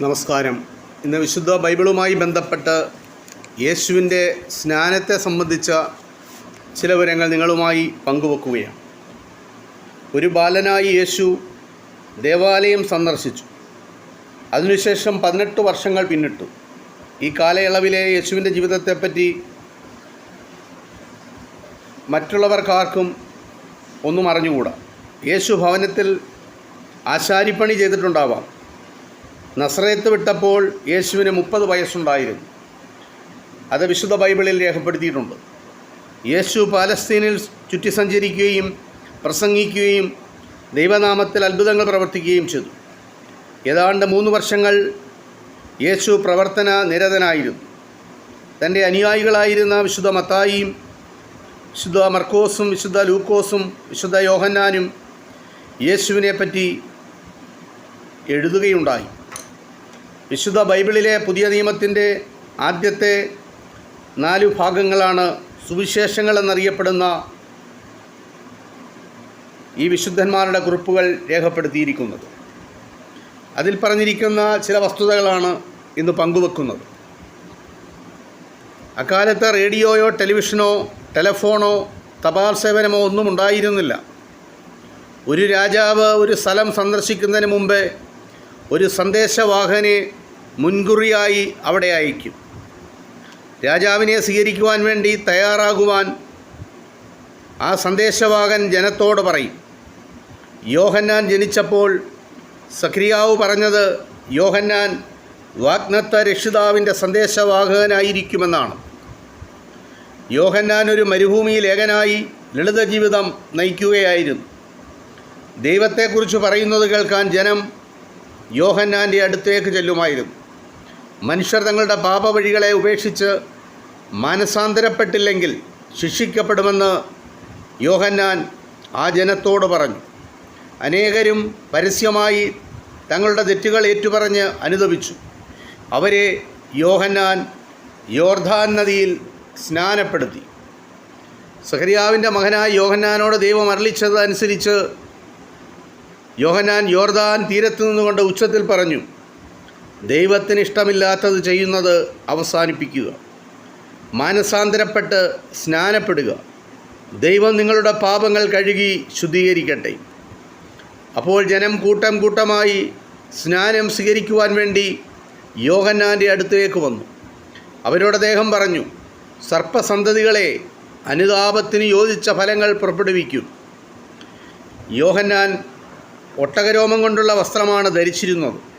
നമസ്കാരം. ഇന്ന് വിശുദ്ധ ബൈബിളുമായി ബന്ധപ്പെട്ട് യേശുവിന്റെ സ്നാനത്തെ സംബന്ധിച്ച ചില വിവരങ്ങൾ നിങ്ങളുമായി പങ്കുവെക്കുകയാണ്. ഒരു ബാലനായി യേശു ദേവാലയം സന്ദർശിച്ചു. അതിനുശേഷം പതിനെട്ട് വർഷങ്ങൾ പിന്നിട്ടു. ഈ കാലയളവിലെ യേശുവിന്റെ ജീവിതത്തെപ്പറ്റി മറ്റുള്ളവർക്കാർക്കും ഒന്നും അറിഞ്ഞുകൂടാ. യേശു ഭവനത്തിൽ ആശാരിപ്പണി ചെയ്തിട്ടുണ്ടാവാം. നസ്രയത്ത് വിട്ടപ്പോൾ യേശുവിന് മുപ്പത് വയസ്സുണ്ടായിരുന്നു. അത് വിശുദ്ധ ബൈബിളിൽ രേഖപ്പെടുത്തിയിട്ടുണ്ട്. യേശു പാലസ്തീനിൽ ചുറ്റി സഞ്ചരിക്കുകയും പ്രസംഗിക്കുകയും ദൈവനാമത്തിൽ അത്ഭുതങ്ങൾ പ്രവർത്തിക്കുകയും ചെയ്തു. ഏതാണ്ട് മൂന്ന് വർഷങ്ങൾ യേശു പ്രവർത്തന നിരതനായിരുന്നു. തന്റെ അനുയായികളായിരുന്ന വിശുദ്ധ മത്തായിയും വിശുദ്ധ മർക്കോസും വിശുദ്ധ ലൂക്കോസും വിശുദ്ധ യോഹന്നാനും യേശുവിനെപ്പറ്റി എഴുതുകയുണ്ടായി. വിശുദ്ധ ബൈബിളിലെ പുതിയ നിയമത്തിന്റെ ആദ്യത്തെ നാലു ഭാഗങ്ങളാണ് സുവിശേഷങ്ങൾ എന്നറിയപ്പെടുന്ന ഈ വിശുദ്ധന്മാരുടെ കുറിപ്പുകൾ രേഖപ്പെടുത്തിയിരിക്കുന്നത്. അതിൽ പറഞ്ഞിരിക്കുന്ന ചില വസ്തുതകളാണ് ഇന്ന് പങ്കുവെക്കുന്നത്. അക്കാലത്ത് റേഡിയോയോ ടെലിവിഷനോ ടെലഫോണോ തപാൽ സേവനമോ ഒന്നും ഉണ്ടായിരുന്നില്ല. ഒരു രാജാവ് ഒരു സ്ഥലം സന്ദർശിക്കുന്നതിന് മുമ്പേ ഒരു സന്ദേശവാഹനെ മുൻകുറിയായി അവിടെ അയക്കും. രാജാവിനെ സ്വീകരിക്കുവാൻ വേണ്ടി തയ്യാറാകുവാൻ ആ സന്ദേശവാഹൻ ജനത്തോട് പറയും. യോഹന്നാൻ ജനിച്ചപ്പോൾ സക്രിയാവ് പറഞ്ഞത് യോഹന്നാൻ വാഗ്നത്ത രക്ഷിതാവിന്റെ സന്ദേശവാഹകനായിരിക്കുമെന്നാണ്. യോഹന്നാൻ ഒരു മരുഭൂമിയിൽ ഏകനായി ലളിത ജീവിതം നയിക്കുകയായിരുന്നു. ദൈവത്തെക്കുറിച്ച് പറയുന്നത് കേൾക്കാൻ ജനം യോഹന്നാന്റെ അടുത്തേക്ക് ചെല്ലുമായിരുന്നു. മനുഷ്യർ തങ്ങളുടെ പാപവഴികളെ ഉപേക്ഷിച്ച് മാനസാന്തരപ്പെട്ടില്ലെങ്കിൽ ശിക്ഷിക്കപ്പെടുമെന്ന് യോഹന്നാൻ ആ ജനത്തോട് പറഞ്ഞു. അനേകരും പരസ്യമായി തങ്ങളുടെ തെറ്റുകൾ ഏറ്റുപറഞ്ഞ് അനുദപിച്ചു. അവരെ യോഹന്നാൻ യോർധാൻ നദിയിൽ സ്നാനപ്പെടുത്തി. സഹരിയാവിന്റെ മകനായ യോഹന്നാനോട് ദൈവം അരളിച്ചത് അനുസരിച്ച് യോഹന്നാൻ യോർദാൻ തീരത്ത് നിന്നുകൊണ്ട് ഉച്ചത്തിൽ പറഞ്ഞു ദൈവത്തിന് ഇഷ്ടമില്ലാത്തത് ചെയ്യുന്നത് അവസാനിപ്പിക്കുക മാനസാന്തരപ്പെട്ട് സ്നാനപ്പെടുക. ദൈവം നിങ്ങളുടെ പാപങ്ങൾ കഴുകി ശുദ്ധീകരിക്കട്ടെ. അപ്പോൾ ജനം കൂട്ടം കൂട്ടമായി സ്നാനം സ്വീകരിക്കുവാൻ വേണ്ടി യോഹന്നാന്റെ അടുത്തേക്ക് വന്നു. അവരോട് അദ്ദേഹം പറഞ്ഞു സർപ്പസന്തതികളെ അനുതാപത്തിന് യോജിച്ച ഫലങ്ങൾ പുറപ്പെടുവിക്കും. യോഹന്നാൻ ഒട്ടകരോമം കൊണ്ടുള്ള വസ്ത്രമാണ് ധരിച്ചിരുന്നത്.